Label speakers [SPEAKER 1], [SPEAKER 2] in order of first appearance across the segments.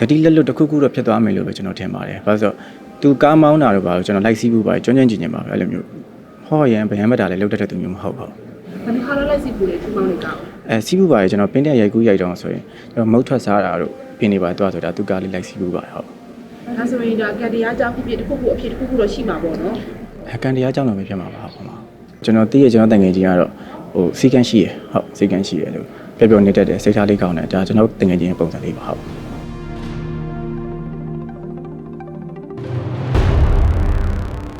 [SPEAKER 1] တတိလက်လွတ်တစ်ခုခုတော့ဖြစ်သွားမယ်လို့ပဲကျွန်တော်ထင်ပါတယ်ဘာလို့လဲဆိုတော့သူကားမောင်းတာတော့ပါလို့ကျွန်တော်လိုက်စီးဖို့ပါတယ်ကျွမ်းကျွမ်းကျင်ကျင်ပါပဲအဲ့လိုမျိုးဟောရန်ဗျမ်းမတာလည်းလုတ်တတ်တဲ့သူမျိုးမဟုတ်ပါဘူး
[SPEAKER 2] ဘယ်ခါတော့လိုက်စီပူလေထူမောင်းနေကောက်
[SPEAKER 1] အဲစီးဖို့ပါတယ်ကျွန်တော်ပင်းတဲ့ရိုက်ကူးရိုက်တော့ဆိုရင်ကျွန်တော်မုတ်ထွက်စားတာတို့ပြင်းနေပါတော့ဆိုတာသူကားလေးလိုက်စီးဖို့ပါတယ်ဟုတ်
[SPEAKER 2] ဒါဆိုရင်ဒါကက်တရားကြောင့်ဖြစ်ဖြစ်တစ်ခုခုအဖြစ်တစ်ခုခုတော့ရှိမှာပေါ့နော်
[SPEAKER 1] အကန်တရားကြောင့်တော့ပဲဖြစ်မှာပါဟုတ်ပါမှာကျွန်တော်သိရကျွန်တော်တန်ငယ်ချင်းကတော့ဟိုစီကန်းရှိရဟုတ်စီကန်းရှိရလို့ပြောပြောနေတတ်တယ်စိတ်ထားလေးကောင်းတယ်ဒါကျွန်တော်တန်ငယ်ချင်းရဲ့ပုံစံလေးပါဟုတ်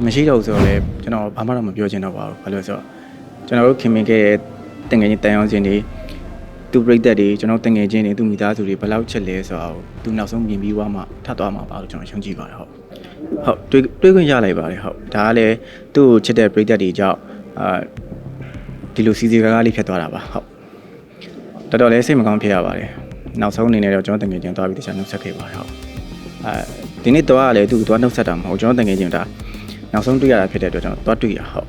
[SPEAKER 1] မရှိတော့ဘူးဆိုတော့လေကျွန်တော်ဘာမှတော့မပြောချင်တော့ပါဘူးဘာလို့လဲဆိုတော့ကျွန်တော်တို့ခင်မင်ခဲ့တဲ့တန်ငယ်ချင်းတန်အောင်စင်တွေသူပြိသက်တွေကျွန်တော်တန်ငယ်ချင်းတွေသူမိသားစုတွေဘယ်လောက်ချက်လဲဆိုတော့သူနောက်ဆုံးမြင်ပြီးွားမှထပ်သွားမှာပါလို့ကျွန်တော်ယုံကြည်ပါတယ်ဟုတ်ဟုတ်တွေးတွေးခွင့်ရလိုက်ပါတယ်ဟုတ်ဒါကလည်းသူ့ကိုချစ်တဲ့ပရိသတ်တွေကြောင့်အာဒီလိုစီစီကားကားလေးဖြစ်သွားတာပါဟုတ်တော်တော်လေးစိတ်မကောင်းဖြစ်ရပါတယ်နောက်ဆုံးအနေနဲ့တော့ကျွန်တော်တငယ်ချင်းသွားပြီးတခြားနှုတ်ဆက်ခဲ့ပါတယ်ဟုတ်အဲဒီနေ့တော့ကလည်းသူ့ကိုသွားနှုတ်ဆက်တာမဟုတ်ကျွန်တော်တငယ်ချင်းဒါ နောက်ဆုံးတွေ့ရတာဖြစ်တဲ့အတွက်ကျွန်တော်သွားတွေ့ရဟုတ်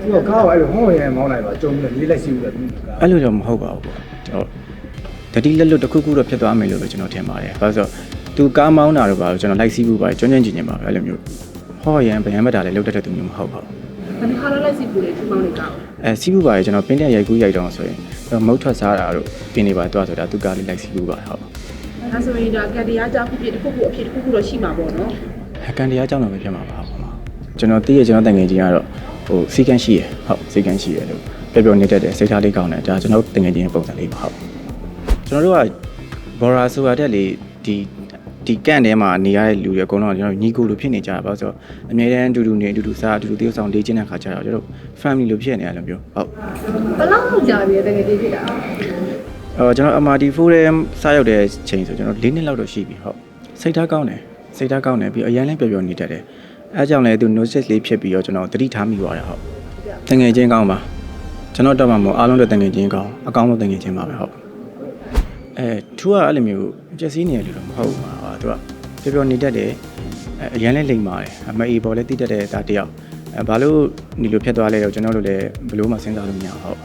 [SPEAKER 3] သူကကားကိုအဲ့လိုဟောရဲမောင်းလိုက်ပါကြုံပြီးလေးလိုက်စီးပြီးတော့ပြီးကား
[SPEAKER 1] အဲ့လိုတော့မဟုတ်ပါဘူးပေါ့ကျွန်တော်တတိလက်လွတ်တစ်ခုခုတော့ဖြစ်သွားမယ်လို့ပဲကျွန်တော်ထင်ပါတယ်ဘာလို့လဲဆိုတော့သူကားမောင်းတာတော့ပါလို့ကျွန်တော်လိုက်စီးဖို့ပါတယ်ကျွမ်းကျွမ်းကျင်ကျင်ပါပဲအဲ့လိုမျိုးဟောရန်ဗျမ်းမတာလည်းလုတ်တတ်တဲ့သူမျိုးမဟုတ်ပါဘူး
[SPEAKER 2] ဘယ်ခါတော့လိုက်စီပူလေထူမောင်းနေကောက်
[SPEAKER 1] အဲစီးပူပါတယ်ကျွန်တော်ပင်းတဲ့ရိုက်ကူးရိုက်တော့ဆိုရင်ကျွန်တော်မုတ်ထွက်စားတာတို့ပြင်းနေပါတော့ဆိုတာသူကားလေးလိုက်စီးပူပါတယ်ဟုတ်
[SPEAKER 2] ဒါဆိုရင်ဒါကက်တရားကြောင့်ဖြစ်ဖြစ်တစ်ခုခုအဖြစ်တစ်ခုခုတော့ရှိမှာပေါ့နော်
[SPEAKER 1] အကန်တရားကြောင့်တော့ပဲဖြစ်မှာပါဟုတ်ပါ ကျွန်တော်သိရကျွန်တော်တန်ငယ်ချင်းကတော့ဟိုစီကန်းရှိရဟုတ်စီကန်းရှိရလို့ပြောပြောနေတတ်တယ်စိတ်ထားလေးကောင်းတယ်ဒါကျွန်တော်တန်ငယ်ချင်းရဲ့ပုံစံလေးပါဟုတ်ကျွန်တော်တို့ကဘော်ရာဆိုရတဲ့လေဒီဒီကန့်ထဲမှာနေရတဲ့လူတွေအကုန်လုံးကကျွန်တော်ညီကိုလိုဖြစ်နေကြတာပါဆိုတော့အမြဲတမ်းအတူတူနေအတူတူစားအတူတူတယောက်ဆောင်လေးချင်းတဲ့ခါကျတော့ကျွန်တော် family လိုဖြစ်နေရတယ်မျိုးဟုတ်
[SPEAKER 4] ဘယ်လောက်လောက်ကြာပြီလဲတကယ်ကြီးဖြစ်တာ
[SPEAKER 1] အော်ကျွန်တော် MRT4 ထဲစားရောက်တဲ့ချိန်ဆိုကျွန်တော်၄နှစ်လောက်တော့ရှိပြီဟုတ်စိတ်ထားကောင်းတယ်စိတ်ထားကောင်းတယ်ပြီးအရန်လည်းပျော်ပျော်နေတတ်တယ် အဲအကြောင့်လည်းသူ notice လေးဖြစ်ပြီးတော့ကျွန်တော်တတိထားမိသွားတယ်ဟုတ်တငယ်ချင်းကောင်းပါကျွန်တော်တော့မှမဟုတ်အားလုံးတော့တငယ်ချင်းကောင်းအကောင်းဆုံးတငယ်ချင်းပါပဲဟုတ်အဲသူကအဲ့လိုမျိုးပျက်စီးနေတယ်လို့တော့မဟုတ်ပါဘူးသူကပျော်ပျော်နေတတ်တယ်အဲအရန်လည်းလိမ်ပါတယ်အမအေပေါ်လည်းတိတတ်တဲ့ဒါတယောက်အဲဘာလို့ဒီလိုဖြစ်သွားလဲတော့ကျွန်တော်တို့လည်းဘယ်လို့မှစဉ်းစားလို့မရဘူးဟုတ်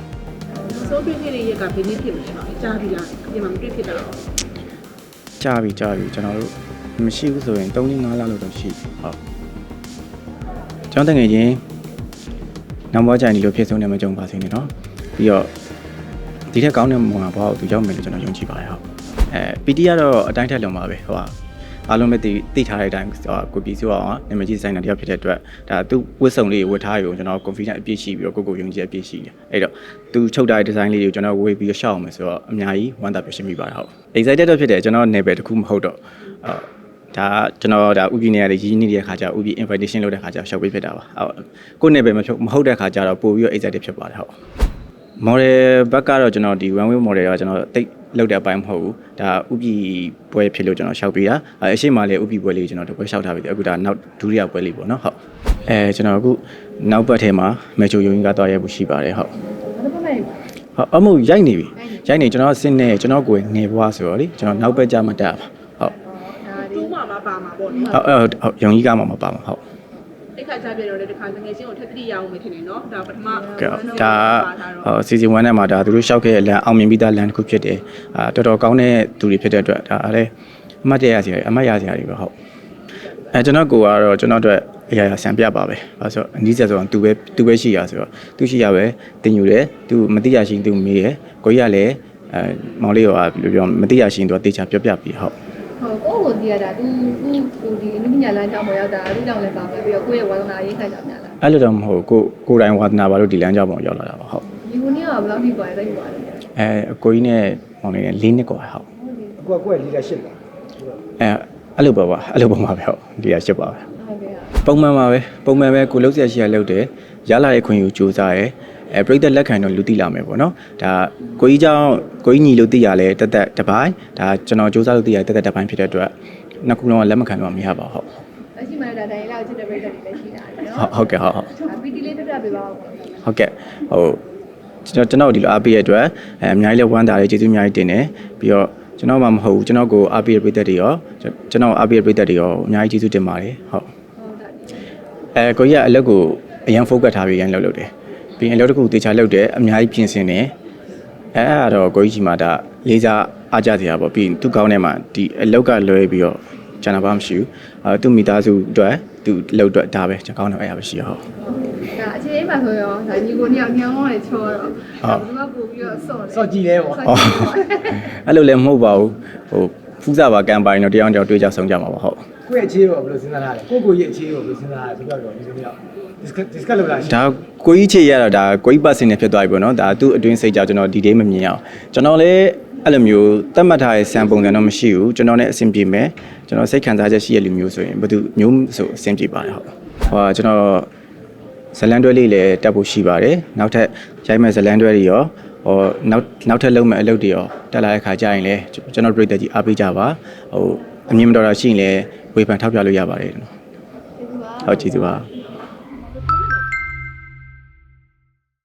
[SPEAKER 2] ဆိုးတွေ့ဖြစ်တဲ့ရက်ကဘယ်နည်းဖြစ်မလဲကြားပြီလားဒီမှာမတွေ့ဖြစ်တာတော့
[SPEAKER 1] ကြာပြီကြာပြီကျွန်တော်တို့မရှိဘူးဆိုရင်3-5လလောက်တော့ရှိပြီဟုတ် ကျွန်တော်တကယ်ချင်းနောက်ဘွားကြိုင်ဒီလိုဖြစ်ဆုံးနေမှာကြုံပါစေနဲ့เนาะပြီးတော့ဒီထက်ကောင်းတဲ့မုံကဘွားကိုသူရောက်မယ်လို့ကျွန်တော်ယုံကြည်ပါတယ်ဟုတ်အဲ PT ကတော့အတိုင်းထက်လုံပါပဲဟုတ်ပါအားလုံးပဲသိသိထားတဲ့အတိုင်းဟိုကိုပြည်စိုးအောင်နာမည်ကြီးဒီဇိုင်နာတယောက်ဖြစ်တဲ့အတွက်ဒါသူဝတ်စုံလေးကိုဝတ်ထားရုံကျွန်တော် confidence အပြည့်ရှိပြီးတော့ကိုကိုယုံကြည်အပြည့်ရှိတယ်အဲ့တော့သူချုပ်ထားတဲ့ဒီဇိုင်းလေးကိုကျွန်တော်ဝေပြီးရှောက်အောင်မယ်ဆိုတော့အများကြီးဝမ်းသာပြည့်ရှိမိပါတယ်ဟုတ် excited တော့ဖြစ်တယ်ကျွန်တော် level တစ်ခုမဟုတ်တော့အော် ဒါကျွန်တော်ဒါဥပ္ပိနေရတဲ့ရင်းနှီးတဲ့ခါကျဥပ္ပိ invitation လုပ်တဲ့ခါကျရှောက်ပေးဖြစ်တာပါဟုတ်ကိုယ့် level မဖြုတ်မဟုတ်တဲ့ခါကျတော့ပို့ပြီးတော့ excited ဖြစ်ပါတယ်ဟုတ် model ဘက်ကတော့ကျွန်တော်ဒီ one way model ကကျွန်တော်တိတ်လောက်တဲ့အပိုင်းမဟုတ်ဘူးဒါဥပ္ပိပွဲဖြစ်လို့ကျွန်တော်ရှောက်ပေးတာအဲအရှိမလေးဥပ္ပိပွဲလေးကျွန်တော်တပွဲရှောက်ထားပြီအခုဒါနောက်ဒုတိယပွဲလေးပေါ့နော်ဟုတ်အဲကျွန်တော်အခုနောက်ဘက်ထဲမှာမေချိုယုံကြီးကတော့ရဲဖို့ရှိပါတယ်ဟုတ်
[SPEAKER 4] ဘယ်တော့မှမ
[SPEAKER 1] ဟုတ်အမှုရိုက်နေပြီရိုက်နေကျွန်တော်စင်းနေကျွန်တော်ကိုယ်နေဘွားဆိုတော့လေကျွန်တော်နောက်ဘက်ကြမှာတက်ပါဟုတ်
[SPEAKER 4] ဒါဒီ
[SPEAKER 2] တူးမှာမ ပါမှာပေါ့နော်
[SPEAKER 1] ဟုတ်ဟုတ်ဟုတ်ယုံကြီးကမှမပါမှာဟုတ်
[SPEAKER 2] တိတ်ခါကြပြတော့လေတခါငငယ်ချင်းကိုထက်တတိရအောင်မထင်နဲ့နော်ဒါပထမ
[SPEAKER 1] ကဲဒါဟိုစီဇန်1နဲ့မှာဒါသူတို့ရှောက်ခဲ့တဲ့လမ်းအောင်မြင်ပြီးသားလမ်းတစ်ခုဖြစ်တယ်အာတော်တော်ကောင်းတဲ့သူတွေဖြစ်တဲ့အတွက်ဒါလည်းအမှတ်တရစရာအမှတ်ရစရာတွေပဲဟုတ်အဲကျွန်တော်ကိုကတော့ကျွန်တော်အတွက်အရာရာဆံပြပါပဲ။အဲဆိုအနည်းဆက်ဆိုတော့သူပဲသူပဲရှိရဆိုတော့သူရှိရပဲတင်ယူတယ်သူမသိရရှိရင်သူမေးတယ်ကိုကြီးကလည်းအဲမောင်လေးရောဘယ်လိုပြောမသိရရှိရင်သူကတေချာပြောပြပြီးဟုတ်
[SPEAKER 4] ဟိုကိုယ့်ကိုကြည့်ရတာသူသူသူဒီအနည်းညာလမ်းကြောင်းပေါ်ရောက်တာလူကြောင့်လည်းပါမယ်ပြီးတော့ကိုယ့်ရဲ့ဝါသနာရေးခိုင်ကြများလား
[SPEAKER 1] အဲ့လိုတော့မဟုတ်ကိုကိုယ်တိုင်ဝါသနာပါလို့ဒီလမ်းကြောင်းပေါ်ရောက်လာတာပါဟုတ်
[SPEAKER 4] ဒီခုနေ့ကဘယ်လောက်ထိပွားလဲသိပါလဲ
[SPEAKER 1] အဲအကိုကြီးနဲ့မောင်လေးနဲ့၄နှစ်กว่าဟုတ်
[SPEAKER 3] ကိုကကိုယ့်ရဲ့ leadership ပါ
[SPEAKER 1] အဲအဲ့လိုပါပါအဲ့လိုပုံပါပဲဟုတ်ဒီကရှစ်ပါပဲ
[SPEAKER 4] ဟုတ်ကဲ့
[SPEAKER 1] ပုံမှန်ပါပဲပုံမှန်ပဲကိုလုံးဆက်ရှိရလုပ်တယ်ရလာတဲ့ခွင့်ယူစူးစားရဲ အဲပြိသက်လက်ခံတော့လူသိလာမယ်ပေါ့နော်ဒါကိုကြီးကြောင့်ကိုကြီးညီလို့သိရလဲတက်တက်တပိုင်းဒါကျွန်တော်စူးစမ်းလို့သိရတက်တက်တပိုင်းဖြစ်တဲ့အတွက်နှစ်ခုလုံးကလက်မခံတော့မရပါဟုတ်
[SPEAKER 4] အရှိမလာတိုင်းလောက်ချစ်တဲ့ပြိသက်တွေလည်းရှိတာနော်
[SPEAKER 1] ဟုတ်ကဲ့ဟုတ်ဟုတ်
[SPEAKER 4] ပီတီလေးတက်တက်ပေးပါဦး
[SPEAKER 1] ဟုတ်ကဲ့ဟုတ်ကျွန်တော်ကျွန်တော်ဒီလိုအားပေးရတဲ့အတွက်အအများကြီးလည်းဝမ်းသာတယ်ကျေးဇူးအများကြီးတင်တယ်ပြီးတော့ကျွန်တော်မှမဟုတ်ဘူးကျွန်တော်ကိုအားပေးတဲ့ပြိသက်တွေရောကျွန်တော်အားပေးတဲ့ပြိသက်တွေရောအများကြီးကျေးဇူးတင်ပါတယ်ဟုတ်အဲကိုကြီးကအလုပ်ကိုအရန် focus ထားပြီးရန်လုပ်လုပ်တယ် ပြီးရင်အလုပ်တစ်ခုတေချာလုပ်တယ်အများကြီးပြင်ဆင်တယ်အဲအဲ့ဒါတော့ကိုကြီးကြီးမှာဒါလေးစားအားကြစရာပေါ့ပြီးရင်သူ့ကောင်းထဲမှာဒီအလောက်ကလွဲပြီးတော့ကျန်တာဘာမှမရှိဘူးအဲသူ့မိသားစုအတွက်သူအလုပ်အတွက်ဒါပဲကျွန်တော်ကောင်းတယ်အဲ့ရပါရှိရဟုတ်
[SPEAKER 4] ဒါအခြေအနေမှာဆိုရောဒါညီကိုညောင်ညောင်းတော့ချောတော့ဒါကပို့ပြီးတော့ဆော့တယ်
[SPEAKER 3] စော့ကြည့်လဲပေါ့
[SPEAKER 4] ဆော့ကြည့်ပေါ့
[SPEAKER 1] အဲ့လိုလည်းမဟုတ်ပါဘူးဟိုဖူးစားပါကံပါရင်တော့တရားတစ်ယောက်တွေ့ကြဆုံးကြမှာပါဟုတ်
[SPEAKER 3] ကိုယ့်ရဲ့အခြေကိုဘယ်လိုစဉ်းစားရလဲကိုယ့်ကိုယ့်ရဲ့အခြေကိုဘယ်လိုစဉ်းစားရလဲဆိုတော့ဒီလိုမျိုး discuss discuss လုပ်လာရှိ
[SPEAKER 1] ဒါကိုကြီးချေရတော့ဒါကိုကြီးပတ်စင်နဲ့ဖြစ်သွားပြီပေါ့နော်ဒါသူ့အတွင်းစိတ်ကြောင့်ကျွန်တော်ဒီဒေးမမြင်အောင်ကျွန်တော်လည်းအဲ့လိုမျိုးတတ်မှတ်ထားတဲ့စံပုံစံတော့မရှိဘူးကျွန်တော်လည်းအဆင်ပြေမယ်ကျွန်တော်စိတ်ခံစားချက်ရှိရလူမျိုးဆိုရင်ဘယ်သူမျိုးဆိုအဆင်ပြေပါတယ်ဟုတ်ဟိုကျွန်တော်ဇလန်တွဲလေးလည်းတက်ဖို့ရှိပါတယ်နောက်ထပ်ရိုက်မဲ့ဇလန်တွဲတွေရောဟိုနောက်နောက်ထပ်လုပ်မဲ့အလုပ်တွေရောတက်လာတဲ့ခါကျရင်လည်းကျွန်တော်ပြည်သက်ကြီးအားပေးကြပါဟိုအမြင်မတော်တာရှိရင်လည်း ဝေဖန်ထောက်ပြလို့ရပါတယ်နော်ဟုတ်ကျေးဇူးပါ